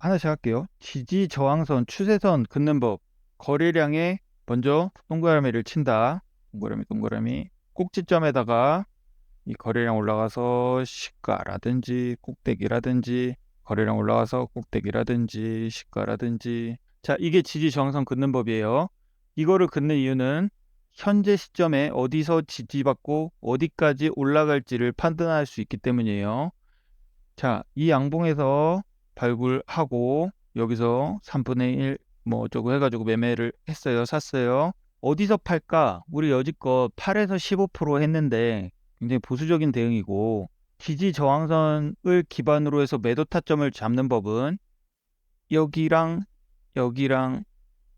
하나씩 할게요. 지지 저항선 추세선 긋는 법 거래량에 먼저 동그라미를 친다. 동그라미 동그라미 꼭지점에다가 이 거래량 올라가서 시가라든지 꼭대기라든지 거래량 올라가서 꼭대기라든지 시가라든지 자 이게 지지 저항선 긋는 법이에요. 이거를 긋는 이유는 현재 시점에 어디서 지지받고 어디까지 올라갈지를 판단할 수 있기 때문이에요. 자, 이 양봉에서 발굴하고 여기서 3분의 1 뭐 어쩌고 해가지고 매매를 했어요. 샀어요. 어디서 팔까? 우리 여지껏 8에서 15% 했는데 굉장히 보수적인 대응이고 지지 저항선을 기반으로 해서 매도 타점을 잡는 법은 여기랑 여기랑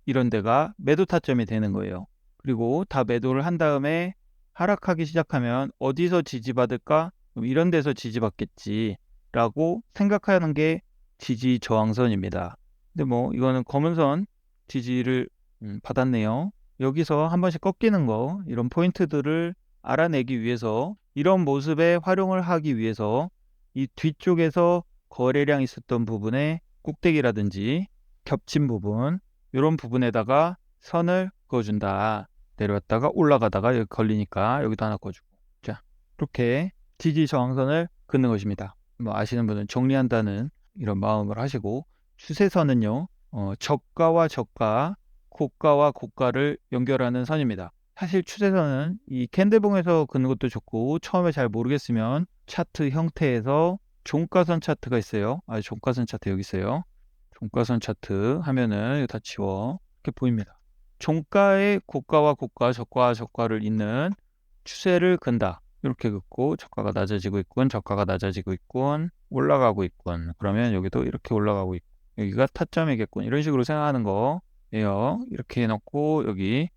이런 데가 매도 타점이 되는 거예요. 그리고 다 매도를 한 다음에 하락하기 시작하면 어디서 지지받을까? 그럼 이런 데서 지지받겠지. 라고 생각하는 게 지지 저항선입니다. 근데 뭐 이거는 검은 선 지지를 음, 받았네요. 여기서 한 번씩 꺾이는 거 이런 포인트들을 알아내기 위해서 이런 모습에 활용을 하기 위해서 이 뒤쪽에서 거래량 있었던 부분에 꼭대기라든지 겹친 부분 이런 부분에다가 선을 그어준다. 내려왔다가 올라가다가 여기 걸리니까 여기도 하나 그어주고 자 이렇게 지지 저항선을 긋는 것입니다. 뭐 아시는 분은 정리한다는 이런 마음을 하시고 추세선은요 어, 저가와 저가 고가와 고가를 연결하는 선입니다. 사실 추세선은 이 캔들봉에서 긋는 것도 좋고 처음에 잘 모르겠으면 차트 형태에서 종가선 차트가 있어요. 아 종가선 차트 여기 있어요. 종가선 차트 하면은 다 지워 이렇게 보입니다. 종가의 고가와 고가, 저가와 저가를 잇는 추세를 근다. 이렇게 긋고 저가가 낮아지고 있군, 저가가 낮아지고 있군, 올라가고 있군. 그러면 여기도 이렇게 올라가고 있고 여기가 타점이겠군. 이런 식으로 생각하는 거예요. 이렇게 해놓고 여기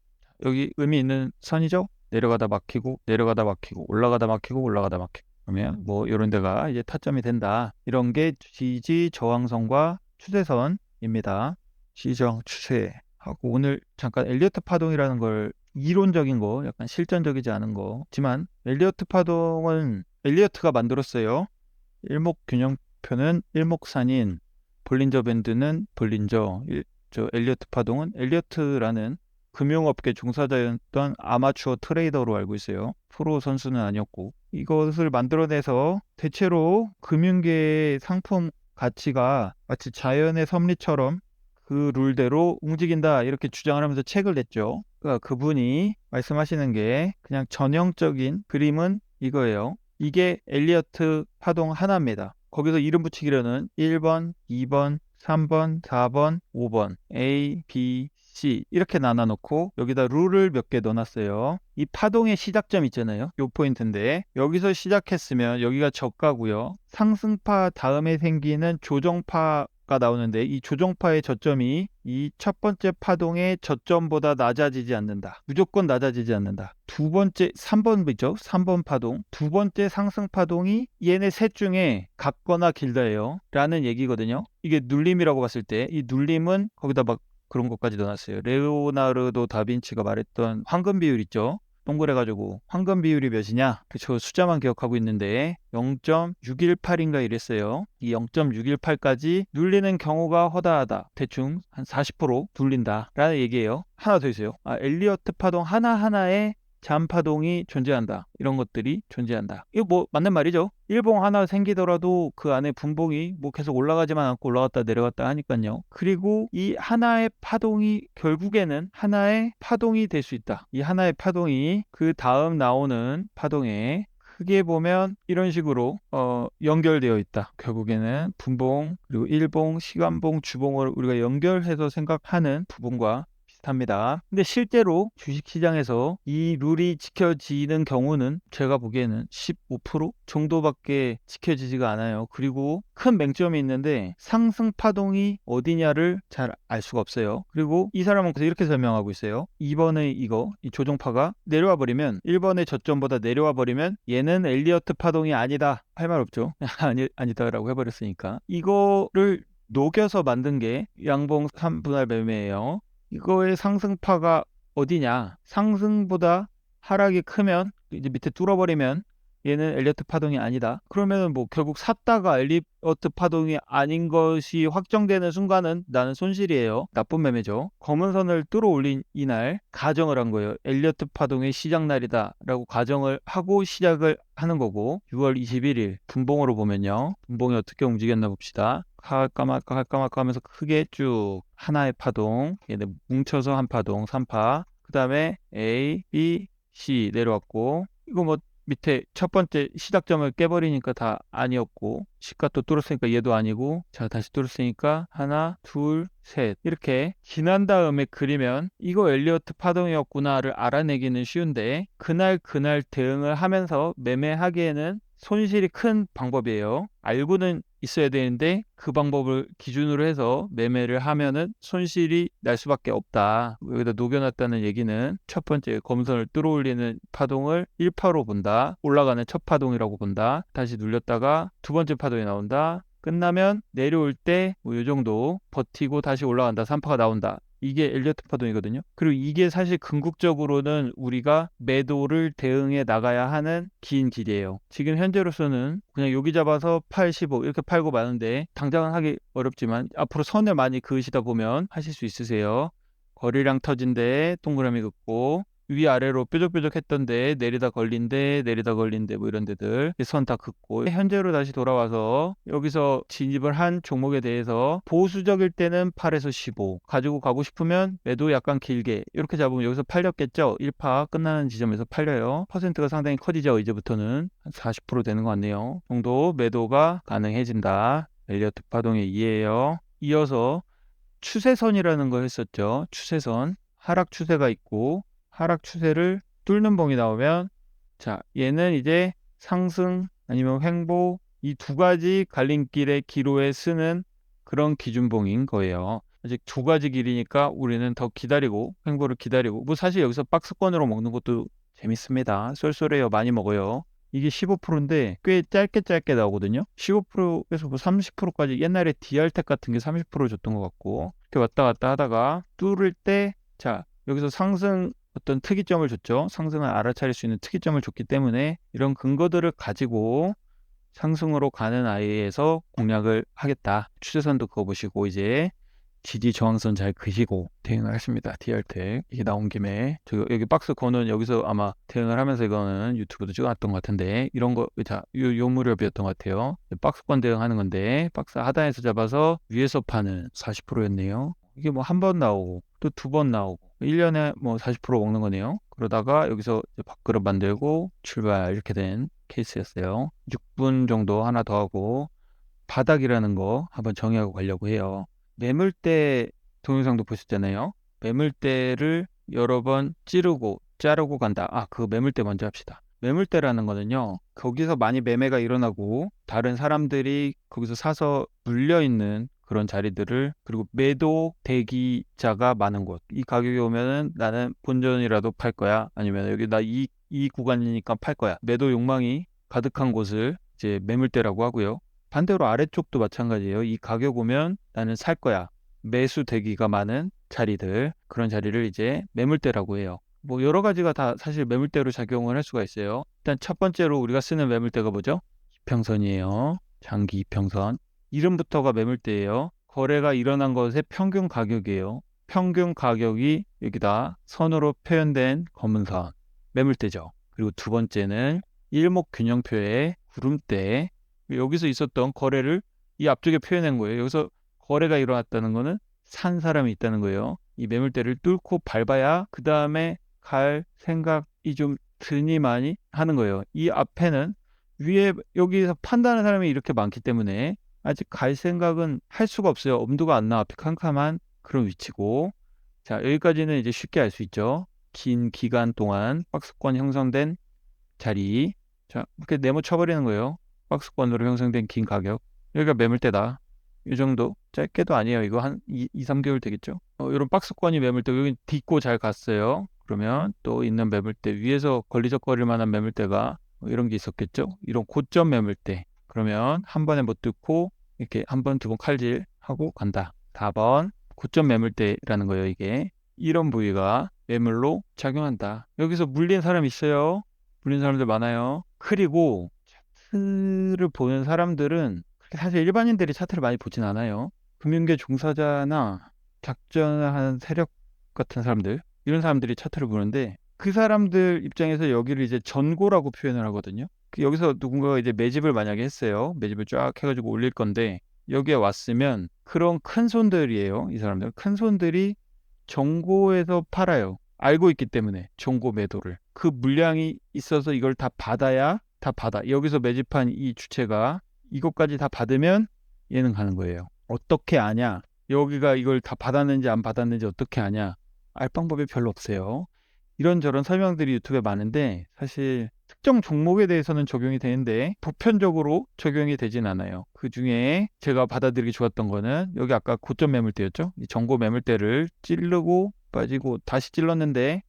여기 의미 있는 선이죠. 내려가다 막히고 내려가다 막히고 올라가다 막히고 올라가다 막히고 그러면 뭐 이런 데가 이제 타점이 된다. 이런 게 지지 저항선과 추세선입니다. 시정 추세 하고 오늘 잠깐 엘리어트 파동이라는 걸 이론적인 거, 약간 실전적이지 않은 거지만 엘리어트 파동은 엘리어트가 만들었어요. 일목균형표는 일목산인, 볼린저 밴드는 볼린저, 일, 저 엘리어트 파동은 엘리어트라는 금융업계 종사자였던 아마추어 트레이더로 알고 있어요. 프로 선수는 아니었고 이것을 만들어내서 대체로 금융계의 상품 가치가 마치 자연의 섭리처럼 그 룰대로 움직인다 이렇게 주장을 하면서 책을 냈죠. 그러니까 그분이 말씀하시는 게 그냥 전형적인 그림은 이거예요. 이게 엘리어트 파동 하나입니다. 거기서 이름 붙이기로는 1번, 2번, 3번, 4번, 5번 A, B, C 이렇게 나눠 놓고 여기다 룰을 몇 개 넣어 놨어요. 이 파동의 시작점 있잖아요. 요 포인트인데 여기서 시작했으면 여기가 저가고요. 상승파 다음에 생기는 조정파 가 나오는데 이 조정파의 저점이 이 첫 번째 파동의 저점보다 낮아지지 않는다. 무조건 낮아지지 않는다. 두 번째 3번이죠. 3번 파동. 두 번째 상승 파동이 얘네 셋 중에 같거나 길다예요. 라는 얘기거든요. 이게 눌림이라고 봤을 때 이 눌림은 거기다 막 그런 것까지 넣어놨어요. 레오나르도 다빈치가 말했던 황금 비율 있죠. 동그래가지고 황금 비율이 몇이냐? 저 숫자만 기억하고 있는데 0.618인가 이랬어요. 이 0.618까지 눌리는 경우가 허다하다. 대충 한 40% 눌린다. 라는 얘기예요. 하나 더 있어요. 아, 엘리어트 파동 하나하나에 잠파동이 존재한다. 이런 것들이 존재한다. 이거 뭐 맞는 말이죠. 일봉 하나 생기더라도 그 안에 분봉이 뭐 계속 올라가지만 않고 올라갔다 내려갔다 하니까요. 그리고 이 하나의 파동이 결국에는 하나의 파동이 될 수 있다. 이 하나의 파동이 그 다음 나오는 파동에 크게 보면 이런 식으로 어, 연결되어 있다. 결국에는 분봉 그리고 일봉, 시간봉, 주봉을 우리가 연결해서 생각하는 부분과 비슷합니다. 근데 실제로 주식시장에서 이 룰이 지켜지는 경우는 제가 보기에는 15% 정도밖에 지켜지지가 않아요. 그리고 큰 맹점이 있는데 상승 파동이 어디냐를 잘 알 수가 없어요. 그리고 이 사람은 이렇게 설명하고 있어요. 2번의 이거 이 조정파가 내려와 버리면 1번의 저점보다 내려와 버리면 얘는 엘리어트 파동이 아니다 할 말 없죠. 아니 아니다라고 해버렸으니까 이거를 녹여서 만든 게 양봉 3분할 매매예요. 이거의 상승파가 어디냐? 상승보다 하락이 크면 이제 밑에 뚫어버리면 얘는 엘리어트 파동이 아니다. 그러면은 뭐 결국 샀다가 엘리어트 파동이 아닌 것이 확정되는 순간은 나는 손실이에요. 나쁜 매매죠. 검은 선을 뚫어 올린 이날 가정을 한 거예요. 엘리어트 파동의 시작 날이다라고 가정을 하고 시작을 하는 거고 6월 21일 분봉으로 보면요. 분봉이 어떻게 움직였나 봅시다. 할까 말까 할까 말까 하면서 크게 쭉 하나의 파동 얘네 뭉쳐서 한 파동 3파 그 다음에 A, B, C 내려왔고 이거 뭐 밑에 첫 번째 시작점을 깨버리니까 다 아니었고 시가 또 뚫었으니까 얘도 아니고 자 다시 뚫었으니까 하나 둘 셋. 이렇게 지난 다음에 그리면 이거 엘리어트 파동이었구나를 알아내기는 쉬운데 그날 그날 대응을 하면서 매매하기에는 손실이 큰 방법이에요. 알고는 있어야 되는데 그 방법을 기준으로 해서 매매를 하면은 손실이 날 수밖에 없다. 여기다 녹여놨다는 얘기는 첫 번째 검선을 뚫어올리는 파동을 1파로 본다. 올라가는 첫 파동이라고 본다. 다시 눌렸다가 두 번째 파동이 나온다. 끝나면 내려올 때뭐요 정도 버티고 다시 올라간다. 3파가 나온다. 이게 엘리어트 파동이거든요. 그리고 이게 사실 궁극적으로는 우리가 매도를 대응해 나가야 하는 긴 길이에요. 지금 현재로서는 그냥 여기 잡아서 85 이렇게 팔고 마는데 당장은 하기 어렵지만 앞으로 선을 많이 그으시다 보면 하실 수 있으세요. 거리랑 터진데 동그라미 긋고 위아래로 뾰족뾰족했던 데 내리다 걸린 데 내리다 걸린 데 뭐 이런 데들 선 다 긋고 현재로 다시 돌아와서 여기서 진입을 한 종목에 대해서 보수적일 때는 8에서 15 가지고 가고 싶으면 매도 약간 길게 이렇게 잡으면 여기서 팔렸겠죠? 1파 끝나는 지점에서 팔려요. 퍼센트가 상당히 커지죠? 이제부터는. 한 40% 되는 것 같네요. 정도 매도가 가능해진다. 엘리어트 파동의 이해예요. 이어서 추세선이라는 걸 했었죠. 추세선. 하락 추세가 있고 하락 추세를 뚫는 봉이 나오면 자 얘는 이제 상승 아니면 횡보 이 두 가지 갈림길의 기로에 쓰는 그런 기준봉인 거예요. 아직 두 가지 길이니까 우리는 더 기다리고 횡보를 기다리고 뭐 사실 여기서 박스권으로 먹는 것도 재밌습니다. 쏠쏠해요. 많이 먹어요. 이게 15%인데 꽤 짧게 짧게 나오거든요. 15%에서 뭐 30%까지 옛날에 디알텍 같은 게 30% 줬던 것 같고 이렇게 왔다 갔다 하다가 뚫을 때 자 여기서 상승 어떤 특이점을 줬죠. 상승을 알아차릴 수 있는 특이점을 줬기 때문에 이런 근거들을 가지고 상승으로 가는 아이에서 공략을 하겠다. 추세선도 그어보시고 이제 지지 저항선 잘 그시고 대응을 하십니다. DR텍 이게 나온 김에 저 여기 박스 거는 여기서 아마 대응을 하면서 이거는 유튜브도 찍어놨던 것 같은데 이런 거자 요, 요 무렵이었던 것 같아요. 박스권 대응하는 건데 박스 하단에서 잡아서 위에서 파는 40%였네요. 이게 뭐 한 번 나오고 또 두 번 나오고 1년에 뭐 40% 먹는 거네요. 그러다가 여기서 밥그릇 만들고 출발 이렇게 된 케이스였어요. 6분 정도 하나 더 하고 바닥이라는 거 한번 정의하고 가려고 해요. 매물대 동영상도 보셨잖아요. 매물대를 여러 번 찌르고 자르고 간다. 아, 그 매물대 먼저 합시다. 매물대라는 거는요. 거기서 많이 매매가 일어나고 다른 사람들이 거기서 사서 물려 있는 그런 자리들을 그리고 매도 대기자가 많은 곳. 이 가격이 오면은 나는 본전이라도 팔 거야. 아니면 여기 나 이 이 구간이니까 팔 거야. 매도 욕망이 가득한 곳을 이제 매물대라고 하고요. 반대로 아래쪽도 마찬가지예요. 이 가격 오면 나는 살 거야. 매수 대기가 많은 자리들 그런 자리를 이제 매물대라고 해요. 뭐 여러 가지가 다 사실 매물대로 작용을 할 수가 있어요. 일단 첫 번째로 우리가 쓰는 매물대가 뭐죠? 이평선이에요. 장기 이평선. 이름부터가 매물대예요. 거래가 일어난 것의 평균 가격이에요. 평균 가격이 여기다 선으로 표현된 검은 선 매물대죠. 그리고 두 번째는 일목균형표의 구름대 여기서 있었던 거래를 이 앞쪽에 표현한 거예요. 여기서 거래가 일어났다는 거는 산 사람이 있다는 거예요. 이 매물대를 뚫고 밟아야 그 다음에 갈 생각이 좀 드니 많이 하는 거예요. 이 앞에는 위에 여기서 판단하는 사람이 이렇게 많기 때문에 아직 갈 생각은 할 수가 없어요. 엄두가 안 나. 앞에 캄캄한 그런 위치고. 자, 여기까지는 이제 쉽게 알 수 있죠. 긴 기간 동안 박스권 형성된 자리. 자, 이렇게 네모 쳐버리는 거예요. 박스권으로 형성된 긴 가격. 여기가 매물대다. 이 정도. 짧게도 아니에요. 이거 한 2, 2 3개월 되겠죠. 어, 이런 박스권이 매물대. 여기 딛고 잘 갔어요. 그러면 또 있는 매물대 위에서 걸리적거릴 만한 매물대가 뭐 이런 게 있었겠죠. 이런 고점 매물대. 그러면 한 번에 못 듣고 이렇게 한 번, 두 번 칼질하고 간다. 4번 고점 매물대라는 거예요, 이게. 이런 부위가 매물로 작용한다. 여기서 물린 사람 있어요. 물린 사람들 많아요. 그리고 차트를 보는 사람들은 사실 일반인들이 차트를 많이 보진 않아요. 금융계 종사자나 작전한 세력 같은 사람들 이런 사람들이 차트를 보는데 그 사람들 입장에서 여기를 이제 전고라고 표현을 하거든요. 그 여기서 누군가가 이제 매집을 만약에 했어요. 매집을 쫙 해가지고 올릴 건데 여기에 왔으면 그런 큰 손들이에요. 이 사람들 큰 손들이 정고에서 팔아요. 알고 있기 때문에 정고 매도를 그 물량이 있어서 이걸 다 받아야 다 받아 여기서 매집한 이 주체가 이것까지 다 받으면 얘는 가는 거예요. 어떻게 아냐? 여기가 이걸 다 받았는지 안 받았는지 어떻게 아냐? 알 방법이 별로 없어요. 이런저런 설명들이 유튜브에 많은데 사실 특정 종목에 대해서는 적용이 되는데 보편적으로 적용이 되진 않아요. 그 중에 제가 받아들이기 좋았던 거는 여기 아까 고점 매물대였죠. 이 정고 매물대를 찌르고 빠지고 다시 찔렀는데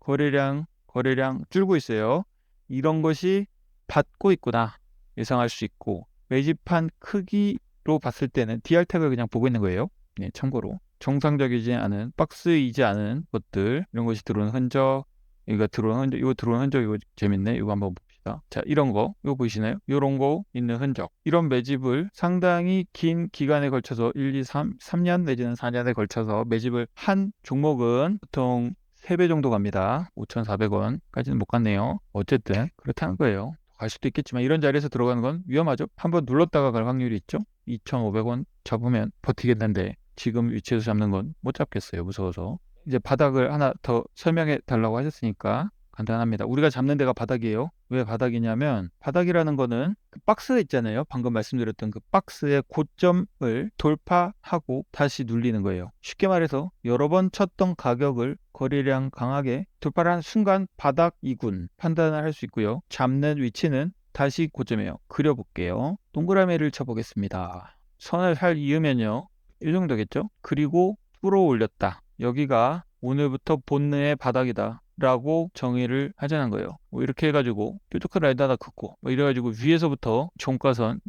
거래량 거래량 줄고 있어요. 이런 것이 받고 있구나 예상할 수 있고 매집한 크기로 봤을 때는 DR 택을 그냥 보고 있는 거예요. 네, 참고로 정상적이지 않은 박스이지 않은 것들 이런 것이 들어오는 흔적 여기가 들어오는 흔적 이거 들어오는 흔적 이거 재밌네. 이거 한번 봅시다. 자 이런 거. 이거 보이시나요? 이런 거 있는 흔적. 이런 매집을 상당히 긴 기간에 걸쳐서 1, 2, 3, 3년 내지는 4년에 걸쳐서 매집을 한 종목은 보통 3배 정도 갑니다. 5,400원까지는 못 갔네요. 어쨌든 그렇다는 거예요. 갈 수도 있겠지만 이런 자리에서 들어가는 건 위험하죠. 한번 눌렀다가 갈 확률이 있죠? 2,500원 잡으면 버티겠는데 지금 위치에서 잡는 건 못 잡겠어요. 무서워서. 이제 바닥을 하나 더 설명해 달라고 하셨으니까 간단합니다. 우리가 잡는 데가 바닥이에요. 왜 바닥이냐면 바닥이라는 거는 그 박스 있잖아요. 방금 말씀드렸던 그 박스의 고점을 돌파하고 다시 눌리는 거예요. 쉽게 말해서 여러 번 쳤던 가격을 거래량 강하게 돌파를 한 순간 바닥 이군 판단을 할 수 있고요. 잡는 위치는 다시 고점이에요. 그려볼게요. 동그라미를 쳐보겠습니다. 선을 잘 이으면요. 이 정도겠죠? 그리고 뚫어 올렸다. 여기가 오늘부터 본능의 바닥이다. 라고 정의를 하자는 거예요. 뭐 이렇게 해가지고 뾰족한 라인 하나 긋고 뭐 이래가지고 위에서부터 종가선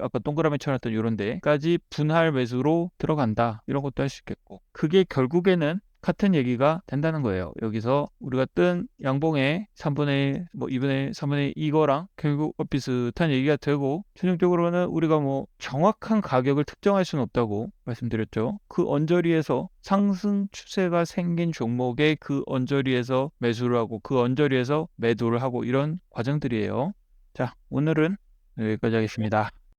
아까 동그라미 쳐놨던 이런 데까지 분할 매수로 들어간다. 이런 것도 할 수 있겠고 그게 결국에는 같은 얘기가 된다는 거예요. 여기서 우리가 뜬 양봉의 3분의 1, 뭐 2분의 1, 3분의 1 이거랑 결국 비슷한 얘기가 되고 최종적으로는 우리가 뭐 정확한 가격을 특정할 수는 없다고 말씀드렸죠. 그 언저리에서 상승 추세가 생긴 종목의 그 언저리에서 매수를 하고 그 언저리에서 매도를 하고 이런 과정들이에요. 자, 오늘은 여기까지 하겠습니다.